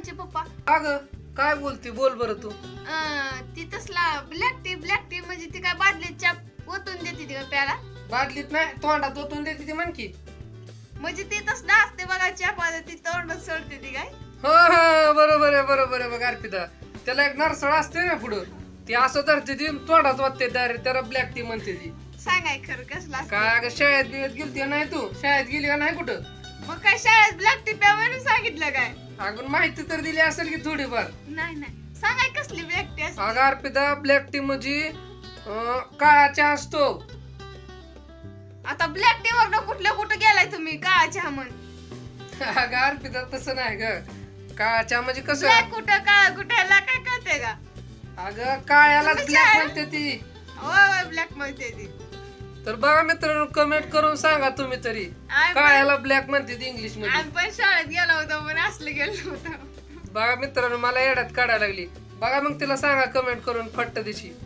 पोरांचे पप्पा. अग काय बोलते बोल बरं तू. अं, ती तसला ब्लॅक टी ब्लॅक टी म्हणजे ती काय बादलीच्या ओतून देते ती का प्याला बादलीत नाही तोंडात ओतून देते ती म्हण की. म्हणजे ती तसलं असते बघा चहा ती तोंडात सोडते ती काय? हो हो बरोबर आहे बरोबर आहे बघ अर्पिता. त्याला एक नरसळ असते ना पुढं. ती असं धरते ती तोंडात वाटते डायरेक्ट त्याला ब्लॅक टी म्हणते ती. सांगाय खरं कसला असतं. काय अगं शाळेत बिळेत गेलती का नाही तू? शाळेत गेली का नाही कुठं? मग काय शाळेत ब्लॅक टी प्या म्हणून सांगितलं काय? अगं माहिती तर दिली असेल की थोडीफार. नाही नाही. सांगाय कसली ब्लॅक टी असते अगं अर्पिता ब्लॅक टी म्हणजे अं, काळा चहा असतो. आता ब्लॅक टी वर कुठल्या कुठं गेलाय तुम्ही? काळा चहा म्हण. अगं अर्पिता तसं नाही ग. काळा चहा म्हणजे कसं? ब्लॅक कुठं काळा कुठं ह्याला काय कळते का अगं काळ्याला तुम्ही ब्लॅक म्हणते ती. होय ब्लॅक म्हणते ती. तर बघा मित्रांनो कमेंट करून सांगा तुम्ही तरी. आम्ही पण- काळ्याला ब्लॅक म्हणते इंग्लिशमध्ये. आम्ही पण शाळेत गेलो होतो पण असलं गेलो होतो. बघा मित्रांनो मला येड्यात काढायला लागली. बघा मग तिला सांगा कमेंट करून फट्ट दिशी.